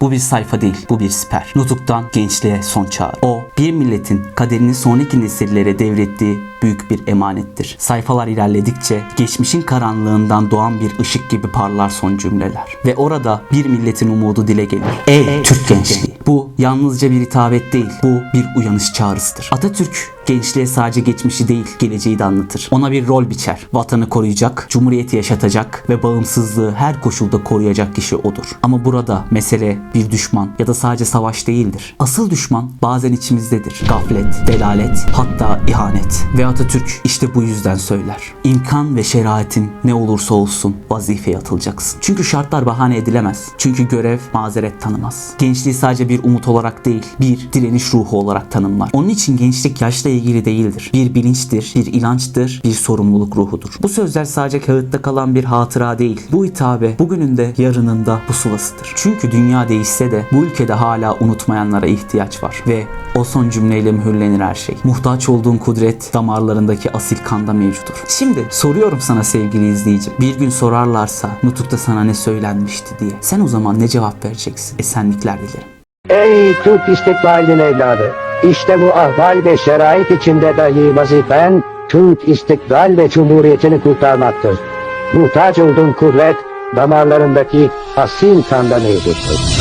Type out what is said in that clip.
Bu bir sayfa değil, bu bir siper. Nutuk'tan gençliğe son çağrı. O, bir milletin kaderini sonraki nesillere devrettiği büyük bir emanettir. Sayfalar ilerledikçe geçmişin karanlığından doğan bir ışık gibi parlar son cümleler. Ve orada bir milletin umudu dile gelir. Ey Türk gençliği! Bu yalnızca bir hitabet değil, bu bir uyanış çağrısıdır. Atatürk gençliğe sadece geçmişi değil, geleceği de anlatır. Ona bir rol biçer. Vatanı koruyacak, cumhuriyeti yaşatacak ve bağımsızlığı her koşulda koruyacak kişi odur. Ama burada mesele bir düşman ya da sadece savaş değildir. Asıl düşman bazen içimizdedir. Gaflet, delalet, hatta ihanet. Ve Atatürk işte bu yüzden söyler. İmkan ve şeraitin ne olursa olsun vazifeye atılacaksın. Çünkü şartlar bahane edilemez. Çünkü görev mazeret tanımaz. Gençliği sadece bir umut olarak değil, bir direniş ruhu olarak tanımlar. Onun için gençlik yaşla ilgili değildir. Bir bilinçtir, bir inançtır, bir sorumluluk ruhudur. Bu sözler sadece kağıtta kalan bir hatıra değil. Bu hitabe bugünün de yarının da pusulasıdır. Çünkü dünya değişse de bu ülkede hala unutmayanlara ihtiyaç var ve o son cümleyle mühürlenir her şey. Muhtaç olduğun kudret damarlarındaki asil kanda mevcudur. Şimdi soruyorum sana sevgili izleyicim. Bir gün sorarlarsa Nutuk'ta sana ne söylenmişti diye. Sen o zaman ne cevap vereceksin? Esenlikler dilerim. Ey Türk istikbalinin evladı! İşte bu ahval ve şerait içinde dahi vazifen Türk istiklal ve cumhuriyetini kurtarmaktır. Muhtaç olduğun kuvvet damarlarındaki asil kanda mevcuttur.